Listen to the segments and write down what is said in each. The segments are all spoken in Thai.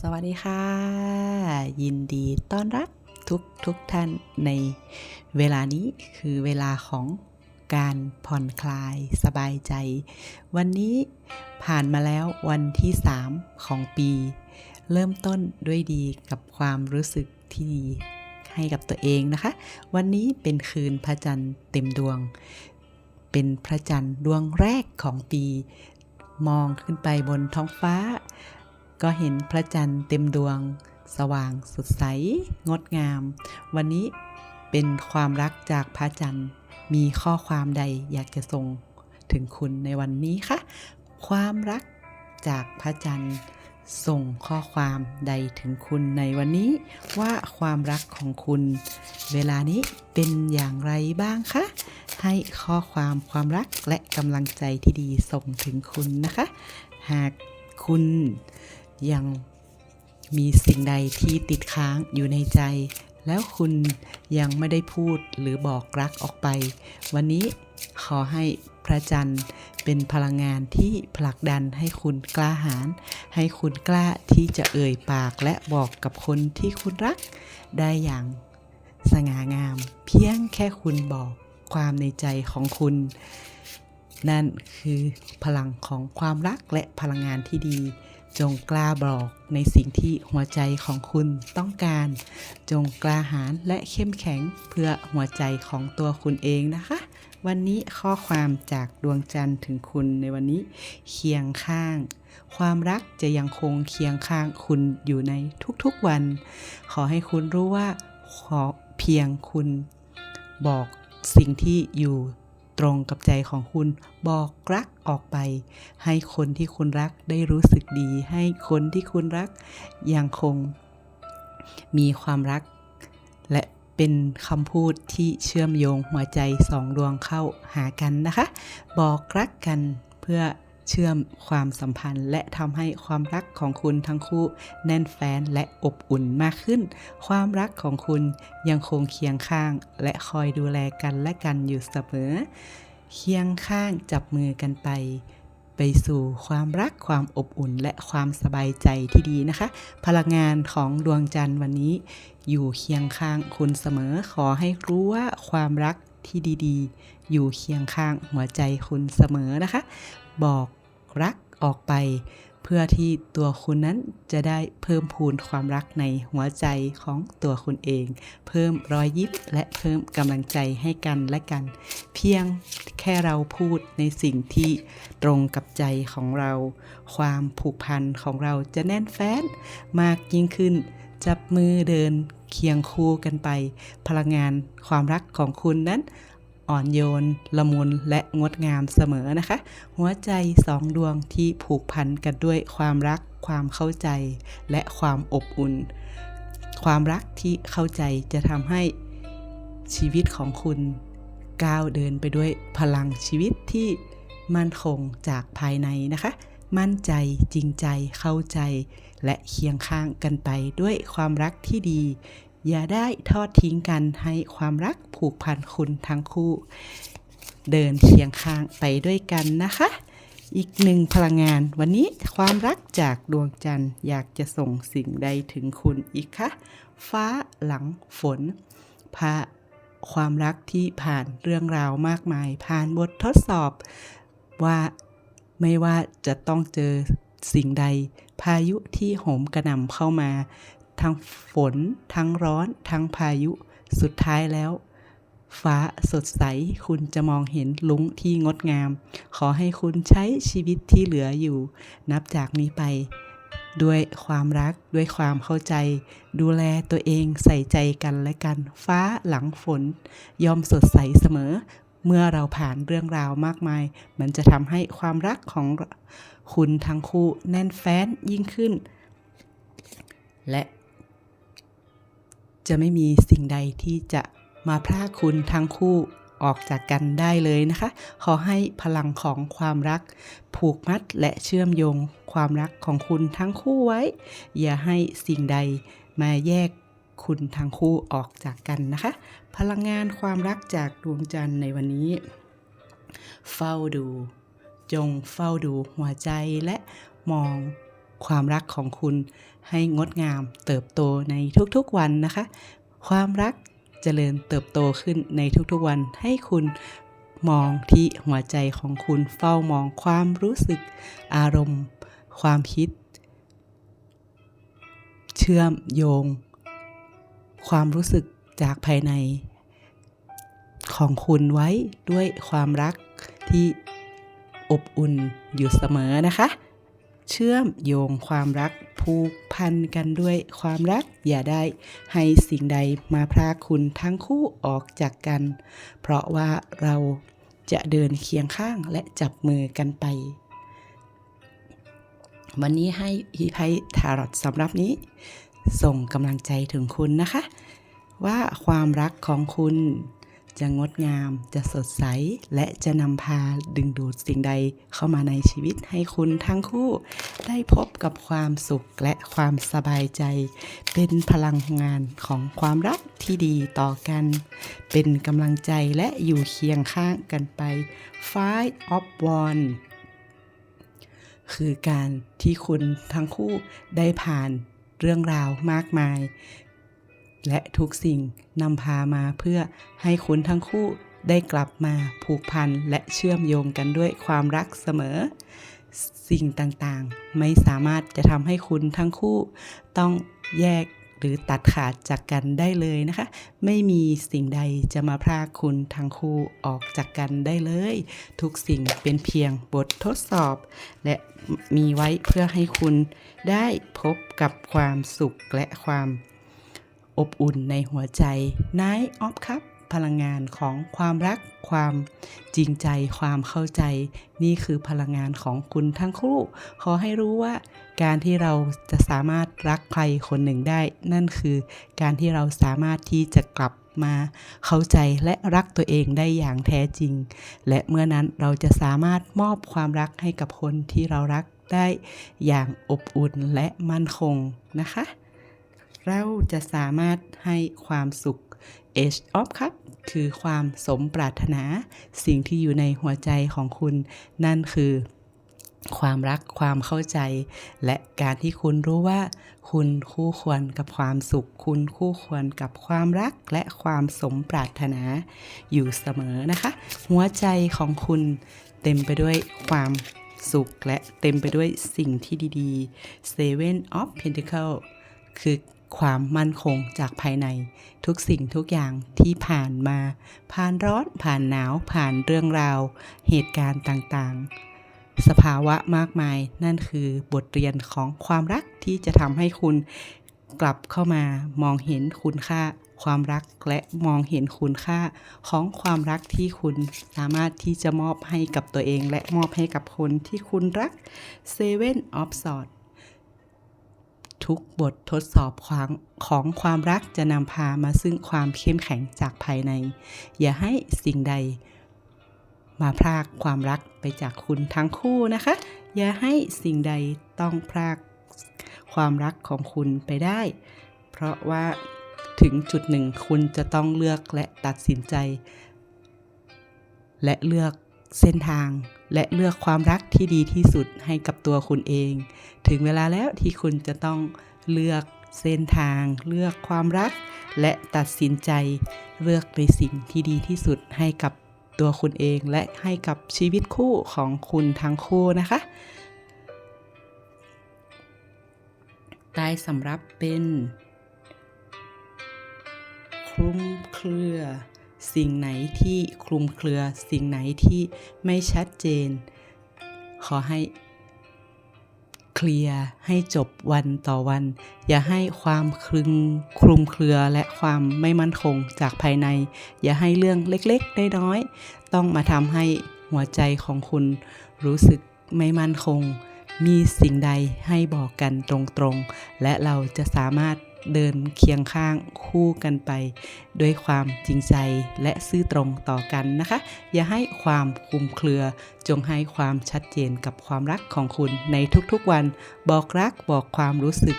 สวัสดีค่ะ ยินดีต้อนรับทุกทุกท่านในเวลานี้คือเวลาของการผ่อนคลายสบายใจ วันนี้ผ่านมาแล้ววันที่ 3 ของปี เริ่มต้นด้วยดีกับความรู้สึกที่ดีให้กับตัวเองนะคะ วันนี้เป็นคืนพระจันทร์เต็มดวง เป็นพระจันทร์ดวงแรกของปี มองขึ้นไปบนท้องฟ้า ก็เห็นพระจันทร์เต็มดวง สว่างสดใส งดงาม วันนี้เป็นความรักจากพระจันทร์ มีข้อความใดอยากจะส่งถึงคุณในวันนี้คะ ความรักจากพระจันทร์ส่งข้อความใดถึงคุณในวันนี้ ว่าความรักของคุณ เวลานี้เป็นอย่างไรบ้างคะ ให้ข้อความความรักและกำลังใจที่ดีส่งถึงคุณนะคะ หากคุณ ยังมีสิ่งใดที่ติดค้างอยู่ในใจ แล้วคุณยังไม่ได้พูดหรือบอกรักออกไป วันนี้ขอให้พระจันทร์เป็นพลังงานที่ผลักดันให้คุณกล้าหาญให้คุณกล้าที่จะเอ่ยปากและบอกกับคนที่คุณรัก ได้อย่างสง่างาม เพียงแค่คุณบอกความในใจของคุณ นั่นคือพลังของความรักและพลังงานที่ดี จงกล้าบอกในสิ่งที่หัวใจของคุณต้องการ จงกล้าหาญและเข้มแข็งเพื่อหัวใจของตัวคุณเองนะคะ วันนี้ข้อความจากดวงจันทร์ถึงคุณในวันนี้ เคียงข้าง ความรักจะยังคงเคียงข้างคุณอยู่ในทุกๆวัน ขอให้คุณรู้ว่าขอเพียงคุณบอกสิ่งที่อยู่ ตรงกับใจของคุณบอกรักออกไป ให้คนที่คุณรักได้รู้สึกดี ให้คนที่คุณรักยังคง มีความรัก และเป็นคำพูดที่เชื่อมโยงหัวใจสองดวงเข้าหากันนะคะ บอกรักกันเพื่อ เชื่อมความสัมพันธ์ และทำให้ความรักของคุณทั้งคู่แน่นแฟ้นและอบอุ่นมากขึ้น ความรักของคุณยังคงเคียงข้าง และคอยดูแลกันและกันอยู่เสมอ เคียงข้างจับมือกันไป ไปสู่ความรักความอบอุ่นและความสบายใจที่ดีนะคะ พลังงานของดวงจันทร์วันนี้ อยู่เคียงข้างคุณเสมอขอให้รู้ว่าความรักที่ดีๆ อยู่เคียงข้างหัวใจคุณเสมอนะคะ บอกรักออกไป เพื่อที่ตัวคุณนั้นจะได้เพิ่มพูนความรักในหัวใจของตัวคุณเอง เพิ่มรอยยิ้มและเพิ่มกำลังใจให้กันและกัน เพียงแค่เราพูดในสิ่งที่ตรงกับใจของเรา ความผูกพันของเราจะแน่นแฟ้นมากยิ่งขึ้น จับมือเดินเคียงคู่กันไป พลังงานความรักของคุณนั้น อ่อนโยน ละมุนและงดงามเสมอนะคะ หัวใจสองดวงที่ผูกพันกันด้วยความรัก ความเข้าใจ และความอบอุ่น ความรักที่เข้าใจจะทำให้ชีวิตของคุณก้าวเดินไปด้วยพลังชีวิตที่มั่นคงจากภายในนะคะ มั่นใจจริงใจเข้าใจ และเคียงข้างกันไปด้วยความรักที่ดี อย่าได้ทอดทิ้งกันให้ความรักผูกพันคุณทั้งคู่ เดินเคียงข้างไปด้วยกันนะคะ อีกหนึ่งพลังงานวันนี้ความรักจากดวงจันทร์อยากจะส่งสิ่งใดถึงคุณอีกคะฟ้าหลังฝนพาความรักที่ผ่านเรื่องราวมากมาย ผ่านบททดสอบว่าไม่ว่าจะต้องเจอสิ่งใด พายุที่โหมกระหน่ำเข้ามา ทั้งฝน ทั้งร้อน ทั้งพายุ สุดท้ายแล้ว ฟ้าสดใส คุณจะมองเห็นลุงที่งดงาม ขอให้คุณใช้ชีวิตที่เหลืออยู่ นับจากนี้ไป ด้วยความรัก ด้วยความเข้าใจ ดูแลตัวเองใส่ใจกันและกัน ฟ้าหลังฝนย่อมสดใสเสมอ เมื่อเราผ่านเรื่องราวมากมาย มันจะทำให้ความรักของคุณทั้งคู่แน่นแฟ้นยิ่งขึ้นและ จะไม่มีสิ่งใดที่จะมาพรากคุณทั้งคู่ออกจากกันได้เลยนะคะ ขอให้พลังของความรัก ผูกมัดและเชื่อมโยงความรักของคุณทั้งคู่ไว้ อย่าให้สิ่งใดมาแยกคุณทั้งคู่ออกจากกันนะคะ พลังงานความรักจากดวงจันทร์ในวันนี้ เฝ้าดู จงเฝ้าดูหัวใจและมอง ความรักของคุณให้งดงามเติบโตในทุกๆวันนะคะ ความรักเจริญเติบโตขึ้นในทุกๆวันให้คุณมองที่หัวใจของคุณเฝ้ามองความรู้สึกอารมณ์ ความคิด เชื่อมโยง ความรู้สึกจากภายใน ของคุณไว้ด้วยความรักที่อบอุ่นอยู่เสมอนะคะ เชื่อมโยงความรักผูกพันกันด้วยความรัก อย่าได้ให้สิ่งใดมาพรากคุณทั้งคู่ออกจากกัน เพราะว่าเราจะเดินเคียงข้างและจับมือกันไป วันนี้ให้ฮีไพทารอตสำหรับนี้ ส่งกำลังใจถึงคุณนะคะ ว่าความรักของคุณ จะงดงาม จะสดใส และจะนำพาดึงดูดสิ่งใดเข้ามาในชีวิตให้คุณทั้งคู่ ได้พบกับความสุขและความสบายใจ เป็นพลังงานของความรักที่ดีต่อกัน เป็นกำลังใจและอยู่เคียงข้างกันไป Five of One คือการที่คุณทั้งคู่ได้ผ่านเรื่องราวมากมาย และทุกสิ่งนำพามาเพื่อให้คุณทั้งคู่ได้กลับมาผูกพันและเชื่อมโยงกันด้วยความรักเสมอ สิ่งต่างๆ ไม่สามารถจะทำให้คุณทั้งคู่ ต้องแยกหรือตัดขาดจากกันได้เลยนะคะ ไม่มีสิ่งใดจะมาพรากคุณทั้งคู่ออกจากกันได้เลย ทุกสิ่งเป็นเพียงบททดสอบ และมีไว้เพื่อให้คุณได้พบกับความสุขและความ อบอุ่นในหัวใจ Night of Cup พลังงานของความรัก ความจริงใจ ความเข้าใจ นี่คือพลังงานของคุณทั้งคู่ ขอให้รู้ว่า การที่เราจะสามารถรักใครคนหนึ่งได้ นั่นคือ การที่เราสามารถที่จะกลับมาเข้าใจและรักตัวเองได้อย่างแท้จริง และเมื่อนั้นเราจะสามารถมอบความรักให้กับคนที่เรารักได้อย่างอบอุ่นและมั่นคงนะคะ เราจะสามารถให้ความสุข Age of Cup คือความสมปรารถนา สิ่งที่อยู่ในหัวใจของคุณ นั่นคือ ความรักความเข้าใจ และการที่คุณรู้ว่า คุณคู่ควรกับความสุข คุณคู่ควรกับความรักและความสมปรารถนา อยู่เสมอนะคะ หัวใจของคุณเต็มไปด้วยความสุขและเต็มไปด้วยสิ่งที่ดีๆ Seven of Pentacles คือ ความมั่นคงจากภายใน ทุกสิ่งทุกอย่างที่ผ่านมา ผ่านร้อนผ่านหนาวผ่านเรื่องราว เหตุการณ์ต่างๆ สภาวะมากมายนั่นคือบทเรียนของความรักที่จะทำให้คุณกลับเข้ามามองเห็นคุณค่าความรักและมองเห็นคุณค่าของความรักที่คุณสามารถที่จะมอบให้กับตัวเองและมอบให้กับคนที่คุณรัก Seven of Swords ทุกบททดสอบความของความรักจะนำพามาซึ่งความเข้มแข็งจากภายใน อย่าให้สิ่งใด มาพรากความรักไปจากคุณทั้งคู่นะคะ อย่าให้สิ่งใดต้องพรากความรักของคุณไปได้ เพราะว่าถึงจุดหนึ่งคุณจะต้องเลือกและตัดสินใจ และเลือก เส้นทาง และเลือกความรักที่ดีที่สุดให้กับตัวคุณเอง ถึงเวลาแล้วที่คุณจะต้องเลือกเส้นทาง เลือกความรัก และตัดสินใจ เลือกในสิ่งที่ดีที่สุดให้กับตัวคุณเอง และให้กับชีวิตคู่ของคุณทั้งคู่นะคะได้สำรับเป็น คลุ้มเครือ สิ่งไหนที่คลุมเครือ สิ่งไหนที่ไม่ชัดเจน ขอให้เคลียร์ให้จบวันต่อวัน อย่าให้ความคลึงคลุมเครือและความไม่มั่นคงจากภายใน อย่าให้เรื่องเล็กๆน้อยๆต้องมาทำให้หัวใจของคุณรู้สึกไม่มั่นคง มีสิ่งใดให้บอกกันตรงๆ และเราจะสามารถ เดินเคียงข้างคู่กันไป ด้วยความจริงใจและซื่อตรงต่อกันนะคะ อย่าให้ความคลุมเครือ จงให้ความชัดเจนกับความรักของคุณในทุกๆวัน บอกรักบอกความรู้สึก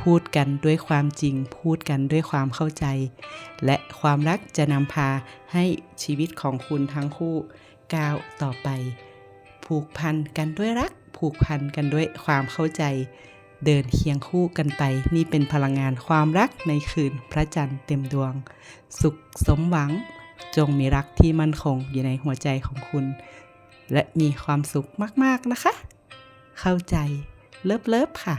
พูดกันด้วยความจริง พูดกันด้วยความเข้าใจ และความรักจะนำพาให้ชีวิตของคุณทั้งคู่ก้าวต่อไป ผูกพันกันด้วยรัก ผูกพันกันด้วยความเข้าใจ เดินเคียงคู่กันไปนี่เป็นพลังงานความรักในคืนพระจันทร์เต็มดวง สุขสมหวัง จงมีรักที่มั่นคงอยู่ในหัวใจของคุณ และมีความสุขมากๆนะคะ เข้าใจเลิฟๆค่ะ